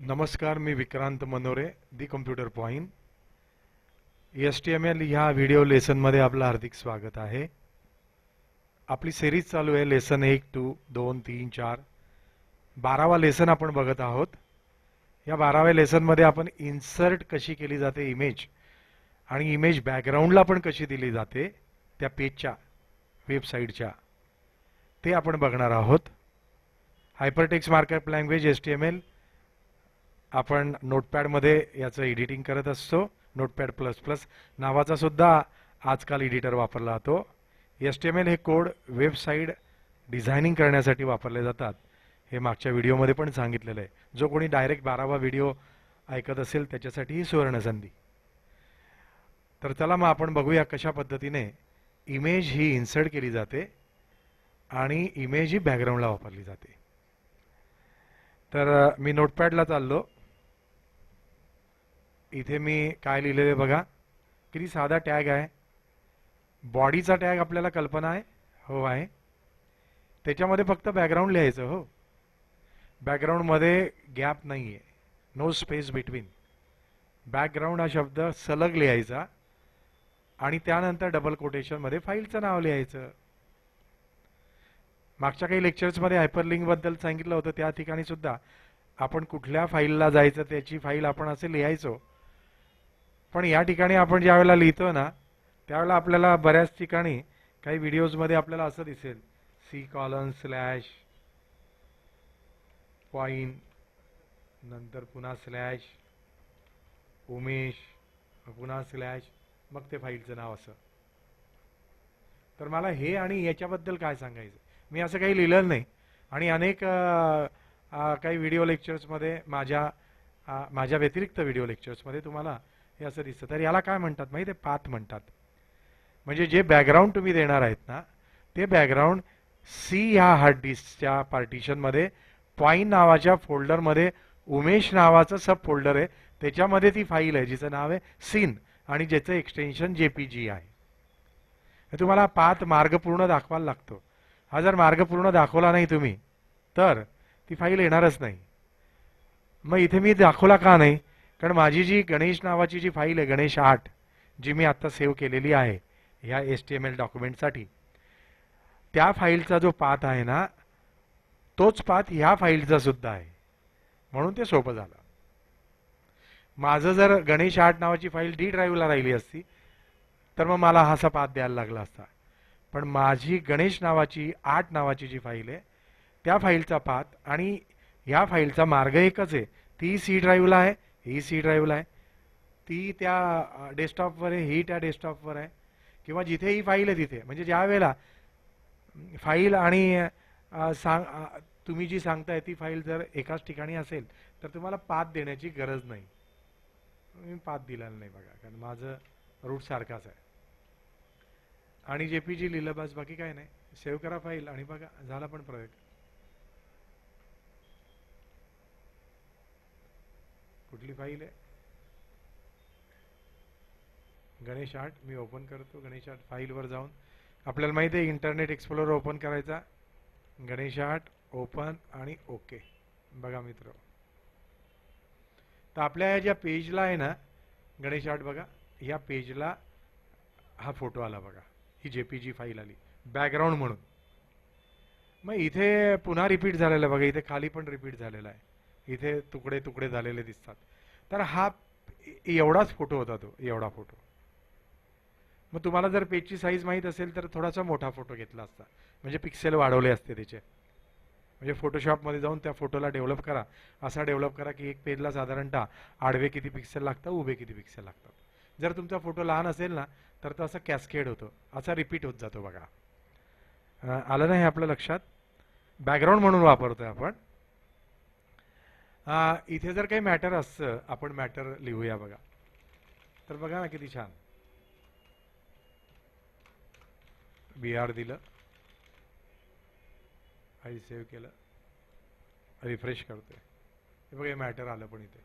नमस्कार मी Vikrant Manore the computer point H T M L ह्या video लेसनमध्ये आपलं हार्दिक स्वागत आहे. आपली सिरीज चालू आहे लेसन एक टू दोन तीन चार. बारावा लेसन आपण बघत आहोत. या बाराव्या लेसनमध्ये आपण इन्सर्ट कशी केली जाते इमेज आणि इमेज बॅकग्राऊंडला पण कशी दिली जाते त्या पेजच्या वेबसाईटच्या ते आपण बघणार आहोत. Hypertext markup language H T M L आपण नोटपॅडमध्ये याचं एडिटिंग करत असतो. नोटपॅड प्लस प्लस नावाचा सुद्धा आजकाल एडिटर वापरला जातो. एस टी एम एल हे कोड वेबसाईट डिझायनिंग करण्यासाठी वापरले जातात. हे मागच्या व्हिडिओमध्ये पण सांगितलेलं आहे. जो कोणी डायरेक्ट बारावा व्हिडिओ ऐकत असेल त्याच्यासाठी ही सुवर्णसंधी. तर चला मग आपण बघूया कशा पद्धतीने इमेज ही इन्सर्ट केली जाते आणि इमेज ही बॅकग्राऊंडला वापरली जाते. तर मी नोटपॅडला चाललो. इथे मी काय लिहिलेलं आहे बघा. किती साधा टॅग आहे. बॉडीचा टॅग आपल्याला कल्पना आहे. हो आहे. त्याच्यामध्ये फक्त बॅकग्राऊंड लिहायचं हो. बॅकग्राऊंडमध्ये गॅप नाही आहे नो स्पेस बिटवीन बॅकग्राऊंड हा शब्द सलग लिहायचा आणि त्यानंतर डबल कोटेशनमध्ये फाईलचं नाव लिहायचं. मागच्या काही लेक्चर्समध्ये हायपरलिंकबद्दल सांगितलं होतं. त्या ठिकाणी सुद्धा आपण कुठल्या फाईलला जायचं त्याची फाईल आपण असे लिहायचो. पण या ठिकाणी आपण ज्यावेळेला लिहितो ना त्यावेळेला आपल्याला बऱ्याच ठिकाणी काही व्हिडिओजमध्ये आपल्याला असं दिसेल. सी कॉलन स्लॅश पॉईन नंतर पुन्हा स्लॅश उमेश पुन्हा स्लॅश मग ते फाईलचं नाव असं. तर मला हे आणि याच्याबद्दल काय सांगायचं? मी असं काही लिहिलेलं नाही. आणि अनेक काही व्हिडिओ लेक्चर्समध्ये माझ्या माझ्या व्यतिरिक्त व्हिडिओ लेक्चर्समध्ये तुम्हाला हे असं दिसतं. तर याला काय म्हणतात माहिती आहे पाथ म्हणतात. म्हणजे जे बॅकग्राऊंड तुम्ही देणार आहेत ना ते बॅकग्राऊंड सी ह्या हार्ड डिस्कच्या पार्टिशनमध्ये पॉईंट नावाच्या फोल्डरमध्ये उमेश नावाचं सब फोल्डर आहे. त्याच्यामध्ये ती फाईल आहे जिचं नाव आहे सीन आणि ज्याचं एक्सटेन्शन जे पी जी आहे. हे तुम्हाला पाथ मार्ग पूर्ण दाखवायला लागतो. हा जर मार्ग पूर्ण दाखवला नाही तुम्ही तर ती फाईल येणारच नाही. मग इथे मी दाखवला का नाही? कारण माझी जी गणेश नावाची जी फाईल आहे गणेश आठ जी मी आत्ता सेव्ह केलेली आहे ह्या एस टी एम एल डॉक्युमेंटसाठी त्या फाईलचा जो पात आहे ना तोच पात ह्या फाईलचा सुद्धा आहे. म्हणून ते सोपं झालं. माझं जर गणेश आठ नावाची फाईल डी ड्राईव्हला राहिली असती तर मग मला हा असा पात द्यायला लागला असता. पण माझी गणेश नावाची आठ नावाची जी फाईल आहे त्या फाईलचा पात आणि ह्या फाईलचा मार्ग एकच आहे. ती सी ड्राईव्हला आहे ही सी ड्राईव्हला आहे. ती त्या डेस्कटॉपवर आहे ही त्या डेस्कटॉपवर आहे. किंवा जिथे ही फाईल आहे तिथे. म्हणजे ज्या वेळेला फाईल आणि सांग तुम्ही जी सांगताय ती फाईल जर एकाच ठिकाणी असेल तर तुम्हाला पाथ देण्याची गरज नाही. मी पाथ दिलेला नाही बघा कारण माझं रूट सारखाच आहे. आणि जे पी जी लिहिलं बस बाकी काय नाही. सेव्ह करा फाईल आणि बघा झाला पण प्रयोग. कुठली फाईल आहे? गणेश आर्ट मी ओपन करतो. गणेश आर्ट फाईलवर जाऊन. आपल्याला माहिती आहे इंटरनेट एक्सप्लोर ओपन करायचा. गणेश आर्ट ओपन आणि ओके बघा मित्र. तर आपल्या या ज्या पेजला आहे ना गणेश आर्ट बघा या पेजला हा फोटो आला बघा. ही जे पी जी फाईल आली. बॅकग्राऊंड म्हणून. मग इथे पुन्हा रिपीट झालेलं बघा. इथे खाली पण रिपीट झालेला आहे. इथे तुकडे तुकडे झालेले दिसतात. तर हा एवढाच फोटो होता तो एवढा फोटो. मग तुम्हाला जर पेजची साईज माहीत असेल तर थोडासा मोठा फोटो घेतला असता. म्हणजे पिक्सेल वाढवले असते त्याचे. म्हणजे फोटोशॉपमध्ये जाऊन त्या फोटोला डेव्हलप करा. असा डेव्हलप करा की एक पेजला साधारणतः आडवे किती पिक्सेल लागतात उभे किती पिक्सेल लागतात. जर तुमचा फोटो लहान असेल ना तर तो असा कॅस्केड होतो. असा रिपीट होत जातो बघा. आलं नाही आपल्या लक्षात? बॅकग्राऊंड म्हणून वापरतोय आपण. इथे जर काही मॅटर असतं आपण मॅटर लिहूया बघा. तर बघा ना किती छान. बी आर दिलं. आई सेव्ह केलं. रिफ्रेश करतोय. हे बघा हे मॅटर आलं पण इथे.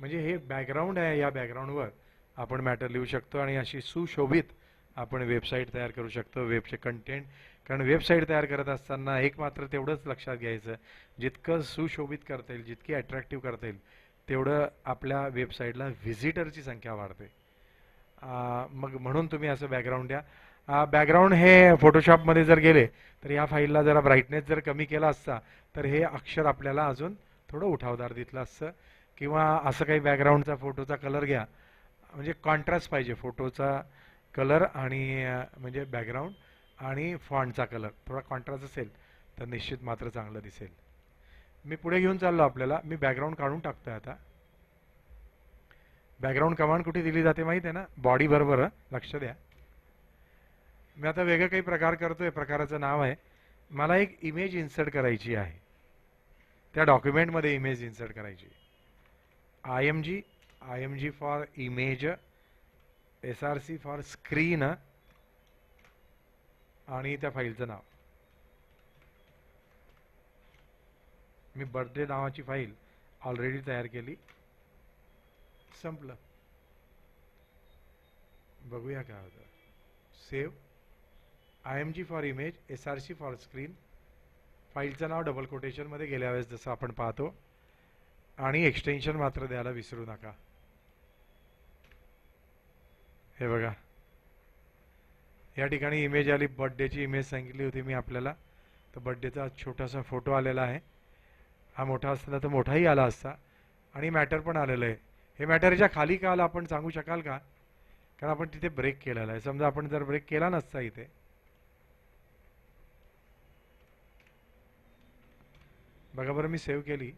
म्हणजे हे बॅकग्राऊंड आहे या बॅकग्राऊंडवर आपण मॅटर लिहू शकतो आणि अशी सुशोभित आपण वेबसाईट तयार करू शकतो वेबचे कंटेंट कारण वेबसाईट तयार करत असताना एक मात्र तेवढंच लक्षात घ्यायचं. जितकं सुशोभित करता येईल जितकी अट्रॅक्टिव्ह करता येईल तेवढं आपल्या वेबसाईटला व्हिजिटरची संख्या वाढते. मग म्हणून तुम्ही असं बॅकग्राऊंड द्या. बॅकग्राऊंड हे फोटोशॉपमध्ये जर गेले तर या फाईलला जरा ब्राईटनेस जर कमी केला असता तर हे अक्षर आपल्याला अजून थोडं उठावदार दिसलं असतं. किंवा असं काही बॅकग्राऊंडचा फोटोचा कलर घ्या. म्हणजे कॉन्ट्रास्ट पाहिजे फोटोचा कलर आणि म्हणजे बॅकग्राऊंड आणि फॉन्टचा कलर. थोडा कॉन्ट्रास्ट असेल तर निश्चित मात्र चांगलं दिसेल. मी पुढे घेऊन चाललो आपल्याला. मी बॅकग्राऊंड काढून टाकतोय आता. बॅकग्राऊंड कमांड कुठे दिली जाते माहीत आहे ना? बॉडी बरोबर लक्ष द्या. मी आता वेगळं काही प्रकार करतोय. प्रकाराचं नाव आहे. मला एक इमेज इन्सर्ट करायची आहे. त्या डॉक्युमेंटमध्ये इमेज इन्सर्ट करायची. I M G I M G for image S R C for screen आणि त्या फाईलचं नाव. मी बर्थडे नावाची फाईल ऑलरेडी तयार केली. संपलं. बघूया काय होतं. Save I M G for image S R C for screen फाईलचं नाव डबल कोटेशनमध्ये गेल्या वेळेस जसं आपण पाहतो. आणि एक्सटेन्शन मात्र द्यायला विसरू नका. हे बघा. या ठिकाणी इमेज आली बड्डेची इमेज सांगितली होती मी आपल्याला. तर बड्डेचा छोटासा फोटो आलेला आहे. हा मोठा असताना तर मोठाही आला असता. आणि मॅटर पण आलेलं आहे. हे मॅटरच्या खाली का आलं आपण सांगू शकाल का? कारण आपण तिथे ब्रेक केलेला आहे. समजा आपण जर ब्रेक केला नसता इथे. बघा बरं मी सेव्ह केली.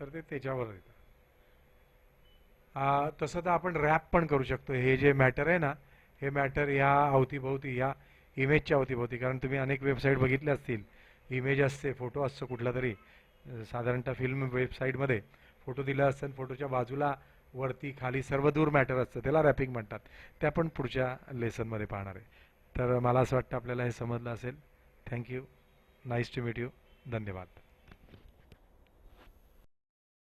तर ते त्याच्यावर येतं. तसं तर आपण रॅप पण करू शकतो. हे जे मॅटर आहे ना हे मॅटर ह्या अवतीभोवती ह्या इमेजच्या अवतीभोवती कारण तुम्ही अनेक वेबसाईट बघितल्या असतील. इमेज असते फोटो असतो कुठला तरी. साधारणतः फिल्म वेबसाईटमध्ये फोटो दिला असतं फोटोच्या बाजूला वरती खाली सर्व दूर मॅटर असतं. त्याला रॅपिंग म्हणतात. त्या पण पुढच्या लेसनमध्ये पाहणार आहे. तर मला असं वाटतं आपल्याला हे समजलं असेल. Thank you nice to meet you धन्यवाद.